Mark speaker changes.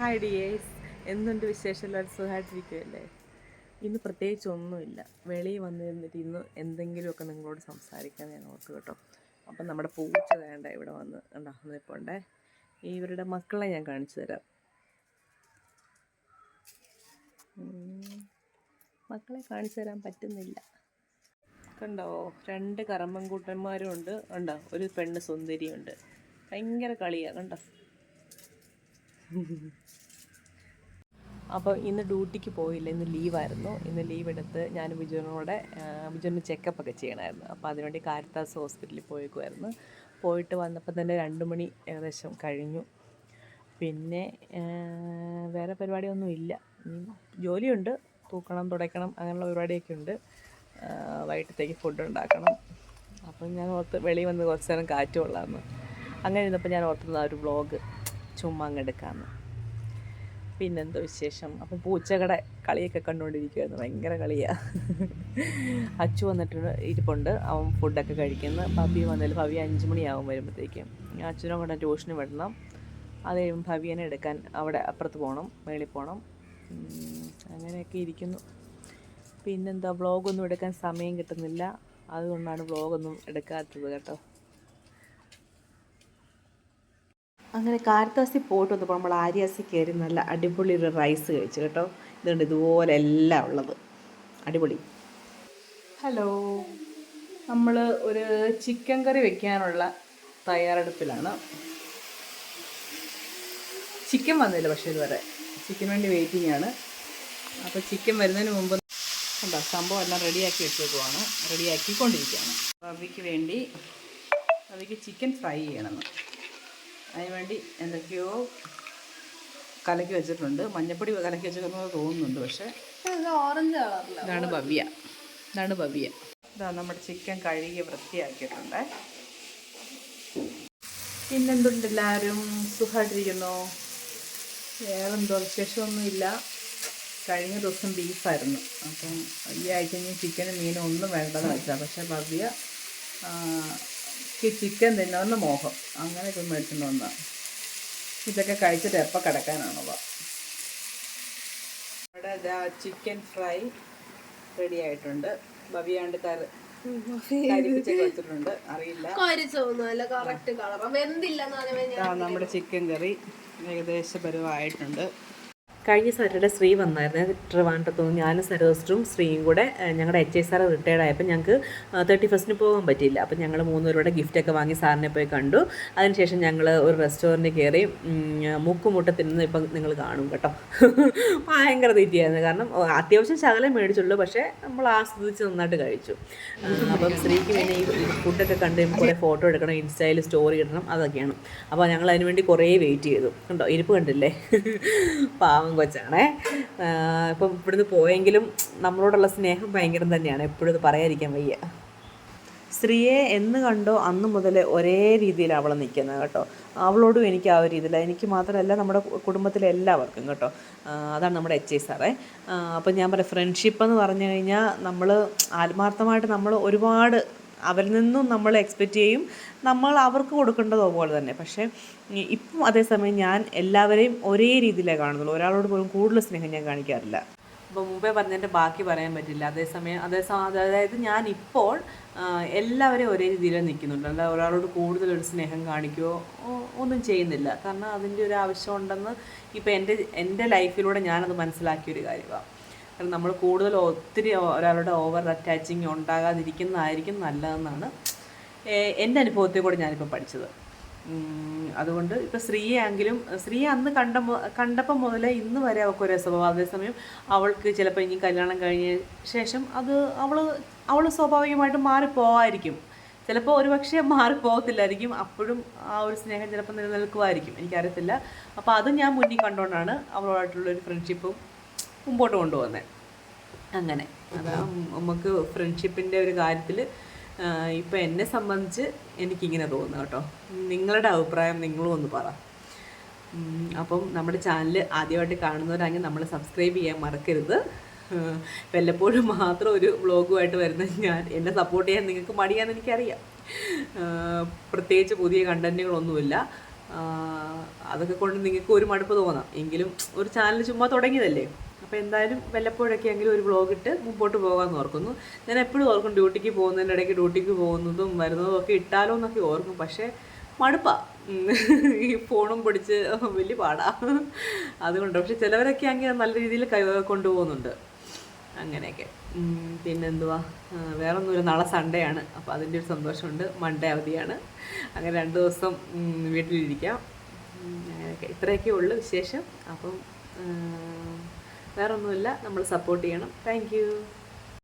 Speaker 1: Hi dears. എന്തുണ്ട് വിശേഷമില്ലാതെ സുഖമായിട്ടിരിക്കുമല്ലേ ഇന്ന് പ്രത്യേകിച്ച് ഒന്നുമില്ല. വെളിയിൽ വന്നിരുന്നിട്ട് ഇന്ന് എന്തെങ്കിലുമൊക്കെ നിങ്ങളോട് സംസാരിക്കാൻ ഞാൻ ഓർത്തു കേട്ടോ. അപ്പം നമ്മുടെ പൂച്ച വേണ്ട ഇവിടെ വന്ന് കണ്ടോ? നിൽപ്പുണ്ടേ ഇവരുടെ മക്കളെ ഞാൻ കാണിച്ചു തരാം. മക്കളെ കാണിച്ചു തരാൻ പറ്റുന്നില്ല. കണ്ടോ? രണ്ട് കറമ്പൻകൂട്ടന്മാരും ഉണ്ട്. ഉണ്ടോ ഒരു പെണ്ണ് സുന്ദരിയുണ്ട്. ഭയങ്കര കളിയാണ് കണ്ടോ? അപ്പോൾ ഇന്ന് ഡ്യൂട്ടിക്ക് പോയില്ല. ഇന്ന് ലീവായിരുന്നു. ഇന്ന് ലീവ് എടുത്ത് ഞാൻ ബിജുവിനോടെ ബിജുവിന് ചെക്കപ്പ് ഒക്കെ ചെയ്യണമായിരുന്നു അപ്പോൾ അതിനുവേണ്ടി കാരിത്താസ് ഹോസ്പിറ്റലിൽ പോയേക്കുമായിരുന്നു പോയിട്ട് വന്നപ്പോൾ തന്നെ രണ്ട് മണി ഏകദേശം കഴിഞ്ഞു. പിന്നെ വേറെ പരിപാടിയൊന്നും ഇല്ല. ഇനി ജോലിയുണ്ട്. തൂക്കണം തുടയ്ക്കണം അങ്ങനെയുള്ള പരിപാടിയൊക്കെ ഉണ്ട്. വൈകിട്ടത്തേക്ക് ഫുഡ് ഉണ്ടാക്കണം. അപ്പം ഞാൻ ഓർത്ത് വെളിയിൽ വന്ന് കുറച്ച് നേരം കാറ്റ് അങ്ങനെ ഇരുന്നപ്പോൾ ഞാൻ ഓർത്തുന്ന ഒരു വ്ളോഗ് ചുമ്മാ അങ്ങ് എടുക്കാമെന്ന്. പിന്നെന്തോ വിശേഷം അപ്പോൾ പൂച്ചകടെ കളിയൊക്കെ കണ്ടുകൊണ്ടിരിക്കുകയാണ് ഭയങ്കര കളിയാണ് അച്ചു വന്നിട്ട് ഇരിപ്പുണ്ട്. അവൻ ഫുഡൊക്കെ കഴിക്കുന്നു. ഭവ്യ വന്നാലും ഭവ്യ അഞ്ച് മണിയാവും വരുമ്പോഴത്തേക്കും അച്ഛനും കൂടെ ട്യൂഷന് വിടണം. അത് കഴിയുമ്പോൾ ഭവ്യനെ എടുക്കാൻ അവിടെ അപ്പുറത്ത് പോകണം മേളിൽ പോകണം അങ്ങനെയൊക്കെ ഇരിക്കുന്നു. പിന്നെന്താ വ്ളോഗൊന്നും എടുക്കാൻ സമയം കിട്ടുന്നില്ല. അതുകൊണ്ടാണ് വ്ളോഗൊന്നും എടുക്കാത്തത് കേട്ടോ. അങ്ങനെ കാരത്താസി പോയിട്ട് വന്നപ്പോൾ നമ്മൾ ആര്യാസി കയറി നല്ല അടിപൊളി ഒരു റൈസ് കഴിച്ചു കേട്ടോ. ഇതുണ്ട് ഇതുപോലെ എല്ലാം ഉള്ളത്. അടിപൊളി. ഹലോ നമ്മൾ ഒരു ചിക്കൻ കറി വെക്കാനുള്ള തയ്യാറെടുപ്പിലാണ്. ചിക്കൻ വന്നില്ല പക്ഷേ ഇതുവരെ. ചിക്കൻ വേണ്ടി വെയിറ്റിംഗ് ആണ്. അപ്പോൾ ചിക്കൻ വരുന്നതിന് മുമ്പ് ഉണ്ടോ സംഭവം എല്ലാം റെഡിയാക്കി വെച്ചേക്കുവാണ്. റെഡിയാക്കിക്കൊണ്ടിരിക്കുകയാണ് റവിക്ക് വേണ്ടി റവിക്ക് ചിക്കൻ ഫ്രൈ ചെയ്യണമെന്ന്. അതിനുവേണ്ടി എന്തൊക്കെയോ കലക്കി വെച്ചിട്ടുണ്ട്. മഞ്ഞപ്പൊടി കലക്കി വെച്ചിരിക്കുന്നത് തോന്നുന്നുണ്ട് പക്ഷേ
Speaker 2: ഓറഞ്ച് കളറില്ല
Speaker 1: ഇതാണ് ഭവ്യ. ഇതാണ് ഭവ്യ. ഇതാ നമ്മുടെ ചിക്കൻ കഴുകി വൃത്തിയാക്കിയിട്ടുണ്ട്. പിന്നെന്തുണ്ട് എല്ലാവരും? സുഖമായിട്ടിരിക്കുന്നു? വേറെ എന്തോ വിശേഷമൊന്നുമില്ല. കഴിഞ്ഞ ദിവസം ബീഫായിരുന്നു. അപ്പം ഈ ആഴ്ച ഇനി ചിക്കനും മീനും ഒന്നും വേണ്ടെന്ന് വെച്ചാൽ പക്ഷേ ഭവ്യ ഈ ചിക്കൻ തിന്നവന്ന് മോഹം. അങ്ങനെ ഇപ്പം മേടിച്ചിട്ട് ഇതൊക്കെ കഴിച്ചിട്ട് എപ്പോൾ കിടക്കാനാണോ ഇവിടെ ഇതാ ചിക്കൻ ഫ്രൈ റെഡി ആയിട്ടുണ്ട്. ബബിയാണ്ട് കറി വെച്ചിട്ടുണ്ട്. അറിയില്ല. ഇതാ നമ്മുടെ ചിക്കൻ കറി ഏകദേശ പരുവായിട്ടുണ്ട്. കഴിഞ്ഞ സാറ്റർഡേ ശ്രീ വന്നായിരുന്നു. ട്രിവാൻഡ്രത്തു നിന്ന് ഞാനും സരോസ്റ്ററും ശ്രീയും കൂടെ ഞങ്ങളുടെ എച്ച് ഐ സാർ റിട്ടയർഡ് ആയപ്പോൾ ഞങ്ങൾക്ക് തേർട്ടി ഫസ്റ്റിന് പോകാൻ പറ്റിയില്ല. അപ്പോൾ ഞങ്ങൾ മൂന്നുപേരുടെ ഗിഫ്റ്റൊക്കെ വാങ്ങി സാറിനെ പോയി കണ്ടു. അതിനുശേഷം ഞങ്ങൾ ഒരു റെസ്റ്റോറന്റ് കയറി മുക്കുമുട്ട തിന്നുന്ന ഇപ്പം നിങ്ങൾ കാണും കേട്ടോ. ഭയങ്കര തീറ്റിയായിരുന്നു കാരണം അത്യാവശ്യം ശകലം മേടിച്ചുള്ളൂ. പക്ഷേ നമ്മൾ ആസ്വദിച്ച് നന്നായിട്ട് കഴിച്ചു. അപ്പം ശ്രീക്ക് പിന്നെ ഈ ഫുഡൊക്കെ കണ്ട് കുറേ ഫോട്ടോ എടുക്കണം ഇൻസ്റ്റയിൽ സ്റ്റോറി ഇടണം അതൊക്കെയാണ്. അപ്പോൾ ഞങ്ങൾ അതിനുവേണ്ടി കുറേ വെയിറ്റ് ചെയ്തു. കണ്ടോ? ഇരിപ്പ് കണ്ടില്ലേ? പാവം കൊച്ചാണേ ആ, ഇപ്പം ഇവിടുന്ന് പോയെങ്കിലും നമ്മളോടുള്ള സ്നേഹം ഭയങ്കരം തന്നെയാണ്. എപ്പോഴും ഇത് പറയാതിരിക്കാൻ വയ്യ. സ്ത്രീയെ എന്ന് കണ്ടോ അന്ന് മുതൽ ഒരേ രീതിയിൽ അവൾ നിൽക്കുന്നത് കേട്ടോ. അവളോടും എനിക്ക് ആ ഒരു രീതിയില്ല എനിക്ക് മാത്രമല്ല നമ്മുടെ കുടുംബത്തിലെ എല്ലാവർക്കും കേട്ടോ. അതാണ് നമ്മുടെ എച്ച് ഐ സാറേ. അപ്പം ഞാൻ പറയാം ഫ്രണ്ട്ഷിപ്പ് എന്ന് പറഞ്ഞു കഴിഞ്ഞാൽ നമ്മൾ ആത്മാർത്ഥമായിട്ട് നമ്മൾ ഒരുപാട് അവരിൽ നിന്നും നമ്മൾ എക്സ്പെക്റ്റ് ചെയ്യും. നമ്മൾ അവർക്ക് കൊടുക്കേണ്ടത് പോലെ തന്നെ. പക്ഷേ ഇപ്പം അതേസമയം ഞാൻ എല്ലാവരെയും ഒരേ രീതിയിലേ കാണുന്നുള്ളൂ. ഒരാളോട് പോലും കൂടുതൽ സ്നേഹം ഞാൻ കാണിക്കാറില്ല. അപ്പോൾ മുമ്പേ പറഞ്ഞതിന്റെ ബാക്കി പറയാൻ പറ്റില്ല. അതേസമയം അതേസമയം അതായത് ഞാൻ ഇപ്പോൾ എല്ലാവരെയും ഒരേ രീതിയിൽ നിൽക്കുന്നുണ്ട് അല്ല ഒരാളോട് കൂടുതൽ സ്നേഹം കാണിക്കുകയോ ഒന്നും ചെയ്യുന്നില്ല. കാരണം അതിന്റെ ഒരു ആവശ്യം ഉണ്ടെന്ന് ഇപ്പോൾ എന്റെ എന്റെ ലൈഫിലൂടെ ഞാനത് മനസ്സിലാക്കിയൊരു കാര്യമാണ് കാരണം നമ്മൾ കൂടുതൽ ഒത്തിരി ഒരാളുടെ ഓവർ അറ്റാച്ചിങ് ഉണ്ടാകാതിരിക്കുന്നതായിരിക്കും നല്ലതെന്നാണ് എന്റെ അനുഭവത്തിൽ കൂടെ ഞാനിപ്പോൾ പഠിച്ചത്. അതുകൊണ്ട് ഇപ്പോൾ സ്ത്രീയാണെങ്കിലും സ്ത്രീയെ അന്ന് കണ്ട കണ്ടപ്പം മുതലേ ഇന്ന് വരെ അവൾക്ക് ഒരു സ്വഭാവം അതേസമയം അവൾക്ക് ചിലപ്പോൾ ഇനി കല്യാണം കഴിഞ്ഞ ശേഷം അത് അവൾ അവൾ സ്വാഭാവികമായിട്ടും മാറിപ്പോവായിരിക്കും. ചിലപ്പോൾ ഒരുപക്ഷെ മാറിപ്പോകത്തില്ലായിരിക്കും. അപ്പോഴും ആ ഒരു സ്നേഹം ചിലപ്പോൾ നിലനിൽക്കുമായിരിക്കും എനിക്കറിയത്തില്ല. അപ്പോൾ അത് ഞാൻ മുന്നിൽ കണ്ടുകൊണ്ടാണ് അവളുമായിട്ടുള്ളൊരു ഫ്രണ്ട്ഷിപ്പും മുമ്പോട്ട് കൊണ്ടുപോകുന്നത് അങ്ങനെ. അതാ. നമുക്ക് ഫ്രണ്ട്ഷിപ്പിന്റെ ഒരു കാര്യത്തിൽ ഇപ്പം എന്നെ സംബന്ധിച്ച് എനിക്കിങ്ങനെ തോന്നുന്നു കേട്ടോ. നിങ്ങളുടെ അഭിപ്രായം നിങ്ങളും ഒന്ന് പറ. അപ്പം നമ്മുടെ ചാനൽ ആദ്യമായിട്ട് കാണുന്നവരാണെങ്കിൽ നമ്മൾ സബ്സ്ക്രൈബ് ചെയ്യാൻ മറക്കരുത്. വല്ലപ്പോഴും മാത്രം ഒരു വ്ളോഗുമായിട്ട് വരുന്ന ഞാൻ എന്നെ സപ്പോർട്ട് ചെയ്യാൻ നിങ്ങൾക്ക് മടിയാന്ന് എനിക്കറിയാം. പ്രത്യേകിച്ച് പുതിയ കണ്ടന്റുകളൊന്നുമില്ല അതൊക്കെ കൊണ്ട് നിങ്ങൾക്ക് ഒരു മടുപ്പ് തോന്നാം. എങ്കിലും ഒരു ചാനൽ ചുമ്മാ തുടങ്ങിയതല്ലേ? അപ്പോൾ എന്തായാലും വല്ലപ്പോഴൊക്കെ എങ്കിലും ഒരു വ്ളോഗ് ഇട്ട് മുമ്പോട്ട് പോകാമെന്ന് ഓർക്കുന്നു. ഞാൻ എപ്പോഴും ഓർക്കും ഡ്യൂട്ടിക്ക് പോകുന്നതിന്റെ ഇടയ്ക്ക് ഡ്യൂട്ടിക്ക് പോകുന്നതും വരുന്നതും ഒക്കെ ഇട്ടാലോ എന്നൊക്കെ ഓർക്കും. പക്ഷേ മടുപ്പാണ് ഈ ഫോണും പിടിച്ച് വലിയ പാടാണ് അതുകൊണ്ട് പക്ഷെ ചിലവരൊക്കെ അങ്ങനെ നല്ല രീതിയിൽ കൈ കൊണ്ടുപോകുന്നുണ്ട്. അങ്ങനെയൊക്കെ. പിന്നെന്തുവാ? വേറൊന്നുമില്ല. നാളെ സൺഡേ ആണ്. അപ്പോൾ അതിന്റെ ഒരു സന്തോഷമുണ്ട്. മൺഡേ അവധിയാണ്. അങ്ങനെ രണ്ട് ദിവസം വീട്ടിലിരിക്കാം. അങ്ങനെയൊക്കെ. ഇത്രയൊക്കെ ഉള്ളു വിശേഷം. അപ്പം ആ, വേറെ ഒന്നുമില്ല നമ്മൾ സപ്പോർട്ട് ചെയ്യണം താങ്ക്